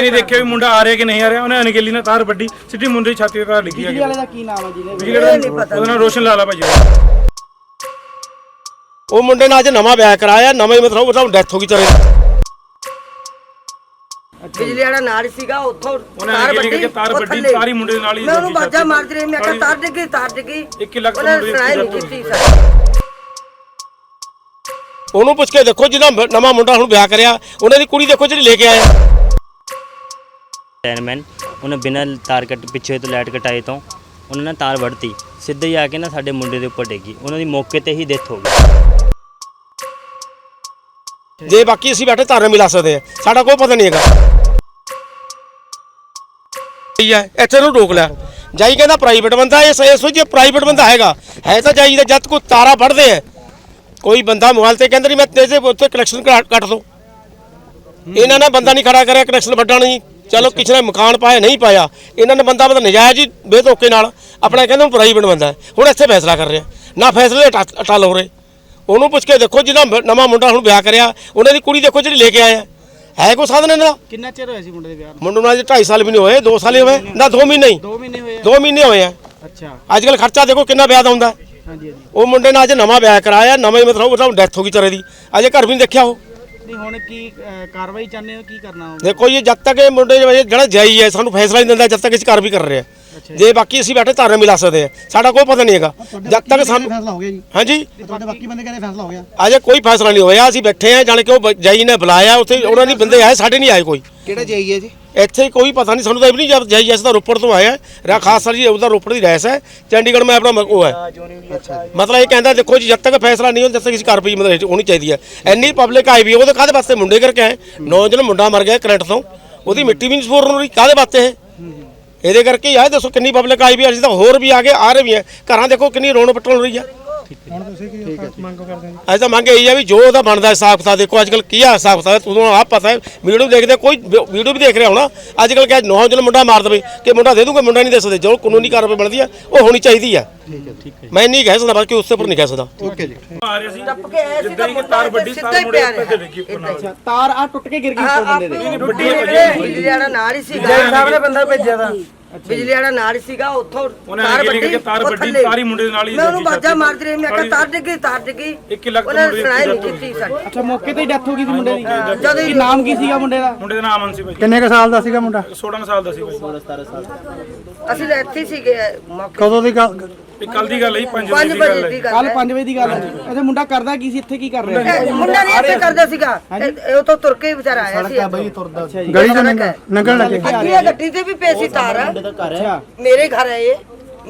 ਇਹ ਨਹੀਂ ਦੇਖਿਆ ਵੀ ਮੁੰਡਾ ਆ ਰਿਹਾ ਕਿ ਨਹੀਂ ਆ ਰਿਹਾ। ਉਹਨੇ ਅਣਗਹਿਲੀ ਨਾਲ ਤਾਰ ਵੱਡੀ ਸਿੱਧੀ ਮੁੰਡੇ ਦੀ ਛਾਤੀ ਤੇ ਤਾਰ ਲੱਗੀ ਬਿਜਲੀ ਹੈ ਵਾਲੇ ਦਾ ਕੀ ਨਾਮ ਹੈ ਜਿਹਨੇ ਬਿਜਲੀ ਵਾਲਾ ਉਹਦਾ ਨਾਮ ਰੋਸ਼ਨ ਲਾਲਾ ਭਾਜੀ ਉਹ ਮੁੰਡੇ ਨਾਲ ਅੱਜ ਨਵਾਂ ਵਿਆਹ ਕਰਾਇਆ ਨਵਾਂ ਹੀ ਮਤਲਬ ਉਹਦਾ ਡੈਥ ਹੋ ਗਈ ਚਰੇ। ਬਿਜਲੀ ਵਾਲਾ ਨਾਲ ਹੀ ਸੀਗਾ ਉੱਥੋਂ ਉਹਨੇ ਅਣਗਹਿਲੀ ਕਰਕੇ ਤਾਰ ਵੱਡੀ। ਤਾਰੀ ਮੁੰਡੇ ਦੇ ਨਾਲ ਹੀ ਮੈਂ ਉਹਨੂੰ ਬਾਜਾ ਮਾਰਦੀ ਰਹੀ ਮੈਂ ਕਿਹਾ ਤਾਰ ਡਿੱਗੀ ਤਾਰ ਡਿੱਗੀ। ਇੱਕ ਲੱਖ ਤੋਂ ਉਹਨੇ ਮੁੰਡੇ ਦੀ ਸੁਣਾਈ ਨਹੀਂ ਕੀਤੀ ਉਹਨੂੰ ਪੁੱਛ ਕੇ ਦੇਖੋ ਜਿਹਦਾ ਨਵਾਂ ਮੁੰਡਾ ਹੁਣ ਵਿਆਹ ਕਰਿਆ ਉਹਨਾਂ ਦੀ ਕੁੜੀ ਦੇਖੋ ਜਿਹੜੀ ਲੈ ਕੇ ਆਇਆ। ਲਾਈਨਮੈਨ ਉਹਨੇ ਬਿਨਾਂ ਤਾਰ ਕੱਟ, ਪਿੱਛੇ ਤੋਂ ਲਾਈਟ ਕਟਾਏ ਤੋਂ ਉਹਨਾਂ ਨੇ ਤਾਰ ਵੜਤੀ ਸਿੱਧੇ ਹੀ ਆ ਕੇ ਨਾ ਸਾਡੇ ਮੁੰਡੇ ਦੇ ਉੱਪਰ ਡਿੱਗੀ, ਉਹਨਾਂ ਦੀ ਮੌਕੇ ਤੇ ਹੀ ਡੈਥ ਹੋ ਗਈ। ਜੇ ਬਾਕੀ ਅਸੀਂ ਬੈਠੇ ਧਾਰਨ ਮਿਲਾ ਸਕਦੇ ਆ ਸਾਡਾ ਕੋਈ ਪਤਾ ਨਹੀਂ ਹੈਗਾ। ਸਹੀ ਹੈ, ਇੱਥੇ ਨੂੰ ਰੋਕ ਲਿਆ ਜਾਈ ਕਹਿੰਦਾ ਪ੍ਰਾਈਵੇਟ ਬੰਦਾ ਇਹ ਸਹੀ ਸੋਚੀ ਪ੍ਰਾਈਵੇਟ ਬੰਦਾ ਹੈਗਾ। ਹੈ ਤਾਂ ਜਾਈ ਦਾ ਜਦ ਕੋਈ ਤਾਰਾ ਫੜਦੇ ਆ, ਕੋਈ ਬੰਦਾ ਮੋਬਾਈਲ ਤੇ ਕਹਿੰਦਾ ਨਹੀਂ ਮੈਂ ਤੇਜ਼ੇ ਉੱਤੇ ਕਨੈਕਸ਼ਨ ਕੱਟ ਦੋ। ਇਹਨਾਂ ਨੇ ਬੰਦਾ ਨਹੀਂ ਖੜਾ ਕਰਿਆ ਕਨੈਕਸ਼ਨ ਵੱਢਣ ਨਹੀਂ ਚਲੋ ਕਿਸੇ ਨੇ ਮਕਾਨ ਪਾਇਆ ਨਹੀਂ ਪਾਇਆ ਇਹਨਾਂ ਨੇ ਬੰਦਾ ਬੰਦਾ ਨਜਾਇਜ਼ ਹੀ ਬੇਧੋਕੇ ਨਾਲ ਆਪਣਾ ਕਹਿੰਦਾ ਪ੍ਰਾਈਵੇਟ ਬੰਦਾ। ਹੁਣ ਇੱਥੇ ਫੈਸਲਾ ਕਰ ਰਿਹਾ। ਨਾ ਫੈਸਲੇ ਅਟਾ- ਅਟਲ ਹੋ ਰਹੇ। ਉਹਨੂੰ ਪੁੱਛ ਕੇ ਦੇਖੋ ਜਿਹਦਾ ਨਵਾਂ ਮੁੰਡਾ ਹੁਣ ਵਿਆਹ ਕਰਿਆ ਉਹਨਾਂ ਦੀ ਕੁੜੀ ਦੇਖੋ ਜਿਹੜੀ ਲੈ ਕੇ ਆਇਆ। ਹੈ ਕੋਈ ਸਾਧਨ ਇਹਨਾਂ ਦਾ? ਕਿੰਨਾ ਚਿਰ ਹੋਇਆ ਸੀ ਮੁੰਡੇ ਦੇ ਵਿਆਹ ਨੂੰ? ਮੁੰਡੇ ਨੂੰ ਅਜੇ 2.5 ਸਾਲ ਵੀ ਨਹੀਂ ਹੋਏ 2 ਸਾਲ ਹੀ ਹੋਏ ਨਾ 2 ਮਹੀਨੇ ਹੀ। 2 ਮਹੀਨੇ ਹੋਏ ਆ। 2 ਮਹੀਨੇ ਹੋਏ ਆ। ਅੱਛਾ। ਅੱਜ ਕੱਲ ਖਰਚਾ ਦੇਖੋ ਕਿੰਨਾ ਵਿਆਹ ਦਾ ਹੁੰਦਾ ਹਾਂਜੀ ਹਾਂਜੀ। ਉਹ ਮੁੰਡੇ ਨੇ ਅੱਜ ਨਵਾਂ ਵਿਆਹ ਕਰਾਇਆ ਨਵਾਂ ਹੀ ਮਤਲਬ ਉਹਦਾ ਡੈਥ ਹੋ ਗਈ ਚਰੇ ਦੀ। ਅਜੇ ਘਰ ਵੀ ਨਹੀਂ ਦੇਖਿਆ ਉਹ। ਨਹੀਂ ਹੁਣ ਕੀ ਕਾਰਵਾਈ ਚਾਹੁੰਦੇ ਹੋ ਕੀ ਕਰਨਾ ਹੋਊਗਾ? ਦੇਖੋ ਇਹ ਜਦ ਤੱਕ ਇਹ ਮੁੰਡੇ ਜਿਹੜੇ ਜਿਹੜਾ ਜਾਈ ਹੈ ਸਾਨੂੰ ਫੈਸਲਾ ਨਹੀਂ ਦਿੰਦਾ ਜਦ ਤੱਕ ਇਸ ਕਰ ਵੀ ਕਰ ਰਿਹਾ ਜੇ। ਬਾਕੀ ਅਸੀਂ ਬੈਠੇ ਧਾਰਨ ਮਿਲਾ ਸਕਦੇ ਆ ਸਾਡਾ ਕੋਈ ਪਤਾ ਨਹੀਂ ਹੈਗਾ। ਜਦ ਤੱਕ ਸਾਨੂੰ ਫੈਸਲਾ ਹੋ ਗਿਆ ਜੀ। ਹਾਂਜੀ? ਤੁਹਾਡੇ ਬਾਕੀ ਬੰਦੇ ਕਹਿੰਦੇ ਫੈਸਲਾ ਹੋ ਗਿਆ। ਅਜੇ ਕੋਈ ਫੈਸਲਾ ਨਹੀਂ ਹੋਇਆ। ਅਸੀਂ ਬੈਠੇ ਆ ਜਾਣ ਕੇ ਉਹ ਬ- ਜਾਈ ਨੇ ਬੁਲਾਇਆ ਉੱਥੇ ਉਹਨਾਂ ਦੇ ਬੰਦੇ ਆਏ ਸਾਡੇ ਨਹੀਂ ਆਏ ਕੋਈ। ਕਿਹੜਾ ਜਾਈਏ ਜੀ? ਇੱਥੇ ਕੋਈ ਪਤਾ ਨਹੀਂ ਸਾਨੂੰ ਤਾਂ ਇਹ ਵੀ ਨਹੀਂ ਜਾਈ ਅਸੀਂ ਤਾਂ ਰੋਪੜ ਤੋਂ ਆਇਆ ਰਾ ਖਾਸ ਸਰ ਜੀ ਉਹਦਾ ਰੋਪੜ ਦੀ ਰਹਿਸ ਹੈ। ਚੰਡੀਗੜ੍ਹ ਮੈਂ ਆਪਣਾ ਉਹ ਹੈ। ਮਤਲਬ ਇਹ ਕਹਿੰਦਾ ਦੇਖੋ ਜੀ ਜਦ ਤੱਕ ਫੈਸਲਾ ਨਹੀਂ ਹੁੰਦਾ ਜਦ ਤੱਕ ਇਸ ਕਾਰਵਾਈ ਮਤਲਬ ਹੋਣੀ ਚਾਹੀਦੀ ਹੈ। ਇੰਨੀ ਪਬਲਿਕ ਆਈ ਵੀ ਹੈ, ਉਹਦੇ ਕਾਹਦੇ ਵਾਸਤੇ ਮੁੰਡੇ ਕਰਕੇ ਆਏ? ਨੌਜਵਾਨ ਮੁੰਡਾ ਮਰ ਗਿਆ ਕਰੰਟ ਤੋਂ। ਉਹਦੀ ਮਿੱਟੀ ਵੀ ਨਹੀਂ ਸਪੋਰ ਹੋ ਰਹੀ ਕਾਹਦੇ ਵਾਸਤੇ ਇਹ? ਇਹਦੇ ਕਰਕੇ ਹੀ ਆਏ ਦੱਸੋ ਕਿੰਨੀ ਪਬਲਿਕ ਆਈ ਵੀ ਹੈ, ਅਸੀਂ ਤਾਂ ਹੋਰ ਵੀ ਆ ਕੇ ਆ ਰਹੇ ਵੀ ਹੈ। ਘਰਾਂ ਦੇਖੋ ਕਿੰਨੀ ਰੋਣ ਪੱਟਣ ਹੋ ਰਹੀ ਹੈ। ਹੁਣ ਤੁਸੀਂ ਕੀ ਮੰਗ ਕਰਦੇ ਜੀ ਅੱਜ ਤਾਂ ਮੰਗ ਇਹੀ ਆ ਵੀ ਜੋ ਉਹਦਾ ਬਣਦਾ ਹਿਸਾਬ ਕਿਤਾਬ ਦੇਖੋ ਅੱਜ ਕੱਲ ਕੀ ਆ ਹਿਸਾਬ ਕਿਤਾਬ ਤੁਹਾਨੂੰ ਆਪ ਪਤਾ ਹੈ ਵੀਡੀਓ ਦੇਖਦੇ ਕੋਈ ਵੀਡੀਓ ਵੀ ਦੇਖ ਰਿਹਾ ਹੋਣਾ। ਅੱਜ ਕੱਲ ਕਿਹਾ ਨੌਜਵਾਨ ਮੁੰਡਾ ਮਾਰ ਦਵੇ ਕਿ ਮੁੰਡਾ ਦੇ ਦੂੰਗਾ ਮੁੰਡਾ ਨਹੀਂ ਦੇ ਸਕਦੇ ਜੋ ਕਾਨੂੰਨੀ ਕਾਰਵਾਈ ਬਣਦੀ ਆ ਉਹ ਹੋਣੀ ਚਾਹੀਦੀ ਆ। ਮੈਂ ਨਹੀਂ ਕਹਿ ਸਕਦਾ ਬਾਕੀ ਉਸ ਤੇ ਉੱਪਰ ਨਹੀਂ ਕਹਿ ਸਕਦਾ। ਓਕੇ ਜੀ। ਆ ਰਿਹਾ ਸੀ। ਟੱਪ ਕੇ ਸੀ ਤਾਂ ਹੀ ਵੱਡੀ ਹੀ ਮੁੰਡੇ ਡਿੱਗੀ ਅੱਛਾ ਤਾਰ ਟੁੱਟ ਕੇ ਗਿਰ ਗਈ ਉੱਪਰ ਬੰਦੇ ਦੇ ਵੱਡੀ ਹੈ ਵਾਲਾ ਨਾਲ ਹੀ ਸੀਗਾ। ਸਾਹਿਬ ਨੇ ਬੰਦਾ ਭੇਜਿਆ ਦਾ ਬਿਜਲੀ ਵਾਲਾ ਨਾਲ ਹੀ ਸੀਗਾ ਉੱਥੋਂ ਉਹਨੇ ਅਣਗਹਿਲੀ ਕਰਕੇ ਤਾਰ ਉਹ ਵੱਡੀ ਥੱਲੇ। ਤਾਰੀ ਮੁੰਡੇ ਦੇ ਨਾਲ ਹੀ ਮੈਂ ਉਹਨੂੰ ਲੱਗੀ ਬਾਜਾ ਮਾਰਦੀ ਰਹੀ ਮੈਂ ਕਿਹਾ ਤਾਰ ਡਿੱਗੀ ਤਾਰ ਡਿੱਗੀ। ਇੱਕ ਹੀ ਲੱਖ ਤੋਂ ਉਹਨੇ ਮੁੰਡੇ ਦੀ ਸੁਣਾਈ ਨਹੀਂ death ਹੋ ਕੀਤੀ ਸਾਡੀ। ਅੱਛਾ ਮੌਕੇ ਤੇ ਹੀ ਡੈਥ ਹੋ ਗਈ ਸੀ ਮੁੰਡੇ ਦੀ। ਜਦੋਂ ਕੀ ਨਾਮ ਕੀ ਸੀਗਾ ਮੁੰਡੇ ਦਾ? ਮੁੰਡੇ ਦਾ ਨਾਮ ਅਮਨ ਸੀ ਭਾਜੀ ਕਿੰਨੇ ਕ ਸਾਲ ਦਾ ਸੀਗਾ ਮੁੰਡਾ? 16 ਸਾਲ ਦਾ ਸੀ ਭਾਜੀ ਅਸੀਂ ਤਾਂ ਇੱਥੇ ਹੀ ਸੀਗੇ ਮੌਕੇ ਕਦੋਂ ਦੀ ਗੱਲ? ਇਹ ਕੱਲ ਦੀ ਗੱਲ ਹੈ 5 5 ਵਜੇ ਦੀ ਗੱਲ ਵਜੇ ਹੈ ਦੀ ਗੱਲ ਕੱਲ ਹੈ। 5 ਵਜੇ ਦੀ ਗੱਲ ਹੈ। ਅੱਛਾ ਮੁੰਡਾ ਕਰਦਾ ਕੀ ਸੀ? ਇੱਥੇ ਕੀ ਕਰ ਰਿਹਾ? ਸੀ ਇਹ ਮੁੰਡਾ ਨਹੀਂ ਇੱਥੇ ਕਰਦਾ ਸੀਗਾ। ਇਹ ਉਹ ਤੋਂ ਤੁਰ ਕੇ ਹੀ ਵਿਚਾਰਾ ਆਇਆ ਸੀ ਗਲੀ ਚੋਂ ਨੰਗਲ ਨੰਗਲ ਲੱਗੇ। ਅੱਗੇ ਗੱਡੀ ਤੇ ਵੀ ਪਈ ਸੀ ਤਾਰ। ਅੱਛਾ। ਮੇਰੇ ਘਰ ਹੈ ਇਹ।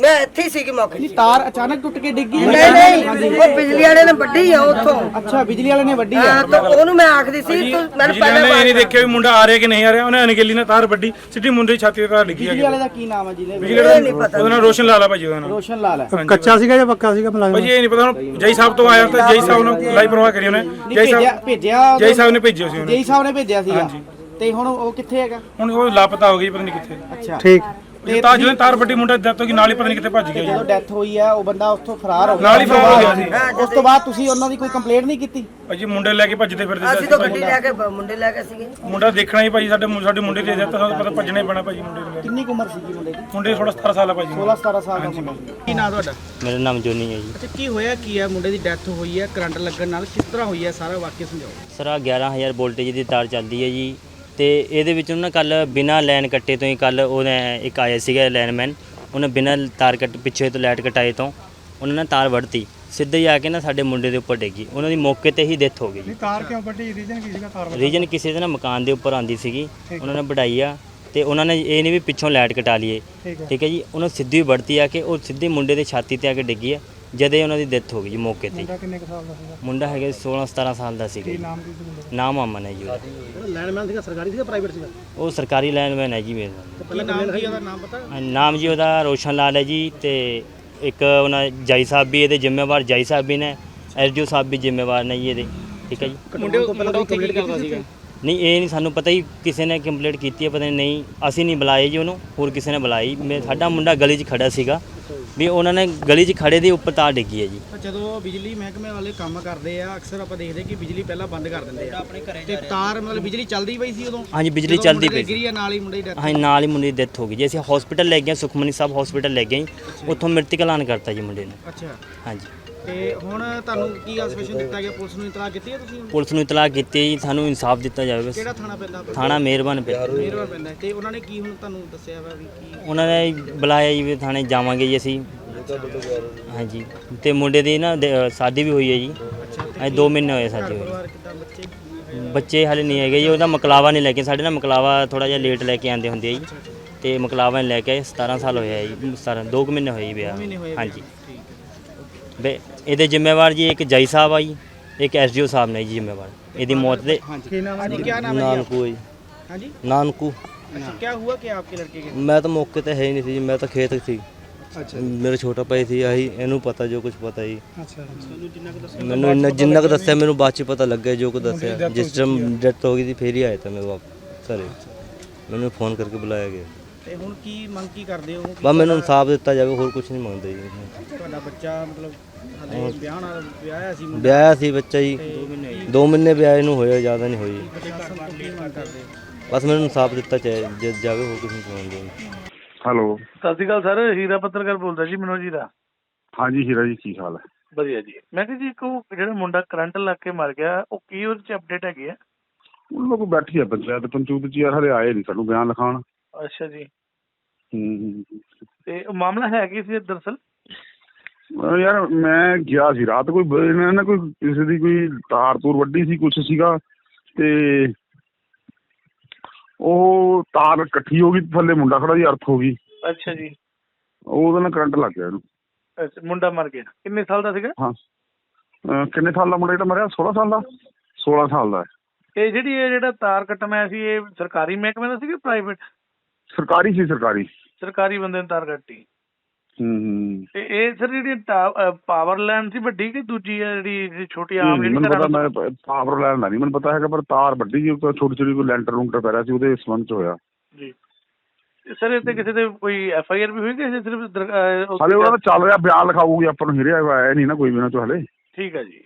ਮੈਂ ਇੱਥੇ ਹੀ ਸੀਗੀ ਮੌਕੇ ਨਹੀਂ ਤੇ। ਤਾਰ ਅਚਾਨਕ ਟੁੱਟ ਕੇ ਡਿੱਗੀ ਨਹੀਂ ਨਹੀਂ ਉਹ ਬਿਜਲੀ ਵਾਲੇ ਨੇ ਵੱਢੀ ਆ ਉੱਥੋਂ। ਅੱਛਾ ਬਿਜਲੀ ਵਾਲੇ ਨੇ ਆ। ਹਾਂ ਤਾਂ ਉਹਨੂੰ ਮੈਂ ਆਖਦੀ ਸੀ ਤੂੰ ਮੈਨੂੰ ਬਿਜਲੀ ਵਾਲੇ ਨੇ ਇਹ ਨਹੀਂ ਦੇਖਿਆ ਵੀ ਮੁੰਡਾ ਆ ਰਿਹਾ ਕਿ ਨਹੀਂ ਆ ਰਿਹਾ। ਉਹਨੇ ਅਣਗਹਿਲੀ ਨਾਲ ਤਾਰ ਵੱਡੀ ਸਿੱਧੀ ਮੁੰਡੇ ਦੀ ਛਾਤੀ ਤੇ ਤਾਰ ਲੱਗੀ ਬਿਜਲੀ ਹੈ ਵਾਲੇ ਦਾ ਕੀ ਨਾਮ ਹੈ ਜਿਹਨੇ ਬਿਜਲੀ ਵਾਲਾ ਉਹਦਾ ਨਾਮ ਰੋਸ਼ਨ ਲਾਲਾ ਭਾਜੀ ਉਹਦਾ ਨਾਮ। ਰੋਸ਼ਨ ਲਾਲ ਹੈ ਕੱਚਾ ਸੀਗਾ ਜਾਂ ਪੱਕਾ ਸੀਗਾ ਮੁਲਾਜ਼ਮ ਭਾਜੀ ਇਹ ਨਹੀਂ ਪਤਾ। ਹੁਣ ਜੈ ਸਾਹਿਬ ਤੋਂ ਆਇਆ ਤਾਂ ਜੈ ਸਾਹਿਬ ਨੇ ਲਾਈਵ ਪ੍ਰਵਾਹ ਕਰੀ ਉਹਨੇ। ਜੈ ਭੇਜਿਆ ਸਾਹਿਬ ਭੇਜਿਆ ਜੈ ਸਾਹਿਬ ਨੇ ਭੇਜਿਆ ਸੀ ਉਹਨੇ। ਜੇਈ ਸਾਹਿਬ ਨੇ ਭੇਜਿਆ ਸੀਗਾ। ਤੇ ਹੁਣ ਉਹ ਕਿੱਥੇ ਹੈਗਾ? ਹੁਣ ਉਹ ਲਾਪਤਾ ਹੋ ਗਈ ਪਤਾ ਨਹੀਂ ਕਿੱਥੇ। ਅੱਛਾ। ਠੀਕ। ਤੇ ਤਾਂ ਜਦੋਂ ਤਾਰ ਵੱਡੀ ਮੁੰਡਾ ਦਿੱਤ ਹੋ ਗਈ ਨਾਲ ਹੀ ਪਤਾ ਨਹੀਂ ਕਿੱਥੇ ਭੱਜ ਗਿਆ ਜੀ। ਜਦੋਂ ਡੈਥ ਹੋਈ ਹੈ ਉਹ ਬੰਦਾ ਉੱਥੋਂ ਫਰਾਰ ਹੋ ਗਿਆ। ਨਾਲ ਹੀ ਫਰਾਰ ਹੋ ਗਿਆ ਸੀ ਉਸ ਤੋਂ ਬਾਅਦ ਤੁਸੀਂ ਉਹਨਾਂ ਦੀ ਕੋਈ ਕੰਪਲੇਂਟ ਨਹੀਂ ਕੀਤੀ? ਭਾਜੀ ਮੁੰਡੇ ਲੈ ਕੇ ਭੱਜਦੇ ਫਿਰਦੇ ਅਸੀਂ ਤਾਂ ਗੱਡੀ ਲੈ ਕੇ ਮੁੰਡੇ ਲੈ ਕੇ ਸੀਗੇ। ਮੁੰਡਾ ਦੇਖਣਾ ਹੀ ਭਾਜੀ ਸਾਡੇ ਮੁੰ- ਸਾਡੇ ਮੁੰਡੇ ਦੀ ਦਿੱਤ ਸਾਨੂੰ ਪਤਾ ਭੱਜਣਾ ਹੀ ਪੈਣਾ ਭਾਜੀ ਮੁੰਡੇ ਨੂੰ ਲੈ ਕੇ। ਕਿੰਨੀ ਕੁ ਉਮਰ ਸੀਗੀ ਮੁੰਡੇ ਦੀ? ਮੁੰਡੇ ਥੋੜਾ 17 ਸਾਲ ਆ ਭਾਜੀ 16 17 ਸਾਲ ਦਾ ਮੁੰਡਾ ਕੀ ਨਾਂ ਤੁਹਾਡਾ? ਮੇਰਾ ਨਾਮ ਜੋਨੀ ਹੈ ਜੀ। ਅੱਛਾ ਕੀ ਹੋਇਆ ਕੀ ਹੈ ਮੁੰਡੇ ਦੀ ਡੈਥ ਹੋਈ ਹੈ ਕਰੰਟ ਲੱਗਣ ਨਾਲ ਕਿਸ ਤਰ੍ਹਾਂ ਹੋਈ ਹੈ ਸਾਰਾ ਵਾਕਿਆ ਸਮਝਾਓ। ਸਰ ਆਹ 11000 ਵੋਲਟੇਜ ਦੀ ਤਾਰ ਚੱਲਦੀ ਹੈ ਜੀ। ਤੇ ਇਹਦੇ ਵਿੱਚ ਉਹਨਾਂ ਕੱਲ ਬਿਨਾਂ ਲਾਈਨ ਕੱਟੇ ਤੋਂ ਹੀ ਕੱਲ ਉਹਨੇ ਇੱਕ ਆਇਆ ਸੀਗਾ ਲਾਈਨਮੈਨ ਉਹਨੇ ਬਿਨਾਂ ਤਾਰ ਕੱਟ ਪਿੱਛੇ ਤੋਂ ਲਾਈਟ ਕਟਾਏ ਤੋਂ ਉਹਨਾਂ ਨੇ ਤਾਰ ਵੜਤੀ ਸਿੱਧੇ ਹੀ ਆ ਕੇ ਨਾ ਸਾਡੇ ਮੁੰਡੇ ਦੇ ਉੱਪਰ ਡਿੱਗੀ ਉਹਨਾਂ ਦੀ ਮੌਕੇ ਤੇ ਹੀ ਡੈਥ ਹੋ ਗਈ। ਜੀ ਤਾਰ ਕਿਉਂ ਵੱਡੀ ਰੀਜਨ ਕੀ ਸੀਗਾ ਤਾਰ ਰੀਜਨ ਕਿਸੇ ਦੇ ਨਾ ਮਕਾਨ ਦੇ ਉੱਪਰ ਆਂਦੀ ਸੀਗੀ ਉਹਨਾਂ ਨੇ ਵਢਾਈ ਆ ਤੇ ਉਹਨਾਂ ਨੇ ਇਹ ਨਹੀਂ ਵੀ ਪਿੱਛੋਂ ਲਾਈਟ ਕਟਾ ਲਈਏ ਠੀਕ ਹੈ। ਠੀਕ ਹੈ ਜੀ ਉਹਨਾਂ ਸਿੱਧੀ ਵੜਤੀ ਆ ਕੇ ਉਹ ਸਿੱਧੀ ਮੁੰਡੇ ਦੇ ਛਾਤੀ ਤੇ ਆ ਕੇ ਡਿੱਗੀ ਆ। ਜਦੇ ਉਹਨਾਂ ਦੀ ਡੈਥ ਹੋ ਗਈ ਜੀ ਮੌਕੇ ਤੇ ਹੀ। ਮੁੰਡਾ ਕਿੰਨੇ ਕ ਸਾਲ ਦਾ ਸੀਗਾ? ਮੁੰਡਾ ਹੈਗਾ 16 17 ਸਾਲ ਦਾ ਸੀਗਾ ਕੀ ਜੀ। ਨਾਮ ਕੀ ਸੀ ਮੁੰਡੇ ਨਾਮ ਅਮਨ ਹੈ ਜੀ ਉਹਦਾ। ਲੈਂਡਮੈਨ ਸੀਗਾ ਸਰਕਾਰੀ ਸੀਗਾ ਪ੍ਰਾਈਵੇਟ ਸੀਗਾ? ਉਹ ਸਰਕਾਰੀ ਲਾਈਨਮੈਨ ਹੈ ਜੀ ਮੇਰਾ ਕੀ ਨਾਮ ਕੀ ਉਹਦਾ ਨਾਮ ਪਤਾ? ਨਾਮ ਜੀ ਉਹਦਾ ਰੋਸ਼ਨ ਲਾਲ ਹੈ ਜੀ ਤੇ ਇੱਕ ਉਹਨਾਂ ਜਾਈ ਸਾਹਿਬ ਵੀ ਇਹਦੇ ਜ਼ਿੰਮੇਵਾਰ ਜਾਈ ਸਾਹਿਬ ਵੀ ਨੇ ਐਸਡੀਓ ਸਾਹਿਬ ਵੀ ਜ਼ਿੰਮੇਵਾਰ ਨੇ ਜੀ ਇਹਦੇ। ਠੀਕ ਹੈ ਜੀ। ਮੁੰਡੇ ਮੁੰਡਾ ਉੱਥੇ ਕੀ ਕਰਦਾ ਸੀਗਾ? ਨਹੀਂ ਇਹ ਨਹੀਂ ਸਾਨੂੰ ਪਤਾ ਹੀ ਕਿਸੇ ਨੇ ਕੰਪਲੀਟ ਕੀਤੀ ਹੈ ਪਤਾ ਨਹੀਂ ਨਹੀਂ ਅਸੀਂ ਨਹੀਂ ਬੁਲਾਏ ਜੀ ਉਹਨੂੰ ਹੋਰ ਕਿਸੇ ਨੇ ਬੁਲਾਈ। ਮੈਂ ਸਾਡਾ ਮੁੰਡਾ ਗਲੀ 'ਚ ਖੜਾ ਸੀਗਾ ਵੀ ਉਹਨਾਂ ਨੇ ਗਲੀ 'ਚ ਖੜੇ ਦੇ ਉੱਪਰ ਤਾਰ ਡਿੱਗੀ ਹੈ ਜੀ। ਤਾਂ ਜਦੋਂ ਬਿਜਲੀ ਮਹਿਕਮੇ ਵਾਲੇ ਕੰਮ ਕਰਦੇ ਆ ਅਕਸਰ ਆਪਾਂ ਦੇਖਦੇ ਕਿ ਬਿਜਲੀ ਪਹਿਲਾਂ ਬੰਦ ਕਰ ਦਿੰਦੇ ਆ। ਆਪਣੇ ਘਰੇ ਤੇ ਤਾਰ ਮਤਲਬ ਬਿਜਲੀ ਚੱਲਦੀ ਪਈ ਸੀ ਉਦੋਂ? ਹਾਂਜੀ ਬਿਜਲੀ ਜਦੋਂ ਚੱਲਦੀ ਮੁੰਡੇ ਦੀ ਪਈ ਗਿਰੀ ਆ ਨਾਲ ਹੀ ਮੁੰਡੇ ਦੀ ਡੈਥ ਹਾਂਜੀ ਨਾਲ ਹੀ ਮੁੰਡੇ ਦੀ ਡੈਥ ਹੋ ਗਈ ਜੀ। ਅਸੀਂ ਹਸਪੀਟਲ ਲੈ ਗਏ ਸੁਖਮਨੀ ਸਾਹਿਬ ਹਸਪੀਟਲ ਲੈ ਗਏ ਉੱਥੋਂ ਮ੍ਰਿਤਕ ਐਲਾਨ ਕਰਤਾ ਜੀ ਮੁੰਡੇ ਨੂੰ। ਅੱਛਾ। ਹਾਂਜੀ। ਤੇ ਹੁਣ ਤੁਹਾਨੂੰ ਕੀ ਆਸਪੈਸ਼ਨ ਦਿੱਤਾ ਗਿਆ? ਪੁਲਿਸ ਨੂੰ ਇਤਲਾਹ ਕੀਤੀ ਹੈ ਤੁਸੀਂ ਪੁਲਿਸ ਨੂੰ ਇਤਲਾਹ ਕੀਤੀ ਜੀ ਸਾਨੂੰ ਇਨਸਾਫ ਦਿੱਤਾ ਜਾਵੇ ਬਸ ਕਿਹੜਾ ਥਾਣਾ ਪੈਂਦਾ ਥਾਣਾ ਮਿਹਰਬਾਨ ਪਿਆ ਮੇਰਵਾ ਪੈਂਦਾ। ਤੇ ਉਹਨਾਂ ਨੇ ਕੀ ਹੁਣ ਤੁਹਾਨੂੰ ਦੱਸਿਆ ਵਾ ਵੀ ਕੀ ਉਹਨਾਂ ਨੇ ਬੁਲਾਇਆ ਜੀ ਵੀ ਥਾਣੇ ਜਾਵਾਂਗੇ ਜੀ ਅਸੀਂ। ਹਾਂਜੀ। ਤੇ ਮੁੰਡੇ ਦੀ ਨਾ ਦ- ਸ਼ਾਦੀ ਵੀ ਹੋਈ ਹੈ ਜੀ। ਅੱਜ 2 ਮਹੀਨੇ ਹੋਏ ਸ਼ਾਦੀ ਹੋਈ। ਪਰਿਵਾਰ ਕਿਦਾਂ ਬੱਚੇ? ਬੱਚੇ ਹਾਲੇ ਨਹੀਂ ਹੈਗੇ ਜੀ ਉਹਦਾ ਮਕਲਾਵਾ ਨਹੀਂ ਲੈ ਕੇ ਸਾਡੇ ਨਾਲ ਮਕਲਾਵਾ ਥੋੜਾ ਜਿਹਾ ਲੇਟ ਲੈ ਕੇ ਆਂਦੇ ਹੁੰਦੇ ਆ ਜੀ। ਤੇ ਮਕਲਾਵਾ ਨਹੀਂ ਲੈ ਕੇ ਆਏ 17 ਸਾਲ ਹੋਇਆ ਜੀ 17 2 ਮਹੀਨੇ ਹੋਏ ਜੀ ਵਿਆਹ। ਮਹੀਨੇ ਹੋਏ ਹਾਂਜੀ। ਠੀਕ। ਬੇ ਇਹਦੇ ਜ਼ਿੰਮੇਵਾਰ ਜੀ ਇੱਕ ਜੈ ਸਾਹਿਬ ਆ ਜੀ ਇੱਕ ਐਸਡੀਓ ਸਾਹਿਬ ਨੇ ਜੀ ਜ਼ਿੰਮੇਵਾਰ ਇਹਦੀ ਮੌਤ ਦੇ ਹਾਂਜੀ ਹਾਂਜੀ ਕੀ ਨਾਮ है जी नानकू ही आपका? हाँ जी नानकू अच्छा क्या हुआ क्या आपके लड़के के मैं तो मौके ਤੇ ਹੈ ਹੀ ਨਹੀਂ ਸੀ ਜੀ, ਮੈਂ ਤਾਂ ਖੇਤ ਸੀ अच्छा ਮੇਰਾ ਛੋਟਾ ਭਾਈ ਸੀ ਆਹੀ ਇਹਨੂੰ ਪਤਾ ਜੋ ਕੁਝ ਪਤਾ ਜੀ ਅੱਛਾ ਮੈਨੂੰ ਇੰਨਾ ਜਿੰਨਾ ਕੁ ਦੱਸਿਆ ਮੈਨੂੰ ਬਾਅਦ ਚ ਪਤਾ ਲੱਗਿਆ ਜੋ ਕੁ ਦੱਸਿਆ ਜਿਸ ਟਾਈਮ ਡੈਥ ਹੋ ਗਈ ਸੀ ਫੇਰ ਹੀ ਆਇਆ ਤਾਂ ਮੈਂ ਵਾਪਸ ਘਰੇ ਮੈਨੂੰ ਫੋਨ ਕਰਕੇ ਬੁਲਾਇਆ ਗਿਆ ਤੇ ਹੁਣ ਕੀ ਮੰਗ ਕੀ ਕਰਦੇ ਹੋ? ਬਸ ਮੈਨੂੰ ਇਨਸਾਫ ਦਿੱਤਾ ਜਾਵੇ ਹੋਰ ਕੁਝ ਨਹੀਂ ਮੰਗਦੇ ਜੀ। ਤੁਹਾਡਾ ਬੱਚਾ ਮਤਲਬ ਹਾਲੇ ਵਿਆਹ ਨਾਲ ਵਿਆਹਿਆ ਸੀ ਮੁੰਡਾ? ਵਿਆਹਿਆ ਸੀ ਬੱਚਾ ਜੀ। 2 ਮਹੀਨੇ ਵਿਆਹ ਨੂੰ ਹੋਇਆ ਜ਼ਿਆਦਾ ਨਹੀਂ ਹੋਈ। ਪ੍ਰਸ਼ਾਸਨ ਤੋਂ ਕੀ ਮੰਗ ਕਰਦੇ? ਬਸ ਮੈਨੂੰ ਇਨਸਾਫ ਦਿੱਤਾ ਚਾਹੇ ਜੇ ਜਾਵੇ ਹੋਰ ਕੁਝ ਨਹੀਂ ਮੰਗਦੇ ਹੈਲੋ। ਸਤਿ ਸ਼੍ਰੀ ਅਕਾਲ ਸਰ ਹੀਰਾ ਪੱਤਰਕਾਰ ਬੋਲਦਾ ਜੀ ਮਨੋਜ ਜੀ ਦਾ ਹਾਂਜੀ ਹੀਰਾ ਜੀ ਕੀ ਹਾਲ ਹੈ? ਵਧੀਆ ਜੀ। ਮੈਂ ਕਿਹਾ ਜੀ ਇੱਕ ਉਹ ਜਿਹੜਾ ਮੁੰਡਾ ਕਰੰਟ ਲੱਗ ਕੇ ਮਰ ਗਿਆ ਉਹ ਕੀ ਉਹਦੇ ਚ ਅਪਡੇਟ ਹੈਗੀ ਆ? ਉਹ ਲੋਕ ਬੈਠੀ ਆ ਪੰਚਾਇਤ ਪੰਚੂਤ ਚ ਯਾਰ ਹਲੇ ਆਏ ਨਹੀਂ ਸਾਨੂੰ ਬਿਆਨ ਲਿਖਾਉਣ। ਅੱਛਾ ਜੀ। ਹੂੰ ਤੇ ਮਾਮਲਾ ਹੈ ਕੀ ਸੀ ਦਰਅਸਲ ਅਹ ਯਾਰ ਮੈਂ ਗਿਆ ਸੀ ਰਾਤ ਕੋਈ ਇਹਨਾਂ ਨੇ ਕੋਈ ਕਿਸੇ ਦੀ ਕੋਈ ਤਾਰ ਤੂਰ ਵੱਡੀ ਸੀ ਕੁਛ ਸੀਗਾ ਤੇ ਉਹ ਤਾਰ ਇਕੱਠੀ ਹੋ ਗਈ ਥੱਲੇ ਮੁੰਡਾ ਖੜਾ ਸੀ ਅਰਥ ਹੋ ਗਈ। ਅੱਛਾ ਜੀ। ਉਹ ਉਹਦੇ ਨਾਲ ਕਰੰਟ ਲੱਗ ਗਿਆ ਇਹਨੂੰ। ਅੱਛਾ, ਮੁੰਡਾ ਮਰ ਗਿਆ। ਕਿੰਨੇ ਸਾਲ ਦਾ ਸੀਗਾ? ਹਾਂ। ਕਿੰਨੇ ਸਾਲ ਦਾ ਮੁੰਡਾ ਜਿਹੜਾ ਮਰਿਆ? 16 ਸਾਲ ਦਾ? 16 ਸਾਲ ਦਾ। ਇਹ ਜਿਹੜੀ ਇਹ ਜਿਹੜਾ ਤਾਰ ਕੱਟਣਾ ਆਇਆ ਸੀ ਇਹ ਸਰਕਾਰੀ ਮਹਿਕਮੇ ਦਾ ਸੀ ਕਿ ਪ੍ਰਾਈਵੇਟ ਸਰਕਾਰੀ ਸੀ ਸਰਕਾਰੀ। ਸਰਕਾਰੀ ਬੰਦੇ ਨੇ ਤਾਰ ਕੱਟੀ। ਹੂੰ ਤੇ ਇਹ ਸਰ ਜਿਹੜੀ ਪਾਵਰ ਲਾਈਨ ਸੀ ਵੱਡੀ ਕਿ ਦੂਜੀ ਹੈ ਜਿਹੜੀ ਛੋਟੀ ਆਮ ਜਿਹੜੀ ਮੈਨੂੰ ਪਤਾ ਮੈਂ ਪਾਵਰ ਲੈਣ ਦਾ ਨਹੀਂ। ਮੈਨੂੰ ਪਤਾ ਹੈਗਾ ਪਰ ਤਾਰ ਵੱਡੀ ਜੀ ਛੋਟੀ ਛੋਟੀ ਕੋਈ ਲੈਂਟਰ ਲੂੰਟਰ ਪੈ ਰਿਹਾ ਸੀ ਉਹਦੇ ਸੰਬੰਧ ਚ ਹੋਇਆ। ਜੀ। ਸਰ ਇਹ ਤੇ ਕਿਸੇ ਤੇ ਕੋਈ ਐਫ ਆਈ ਆਰ ਵੀ ਹੋਈ ਕਿ ਸਿਰਫ ਹਲੇ ਉਹਨਾਂ ਦਾ ਚੱਲ ਰਿਹਾ ਬਿਆਨ ਲਿਖਾਊਗੀ ਆਪਾਂ ਨੂੰ ਹਿਰਿਆ ਆਇਆ ਨਹੀਂ ਨਾ ਕੋਈ ਵੀ ਉਹਨਾਂ ਚੋਂ ਹਲੇ। ਠੀਕ ਹੈ ਜੀ।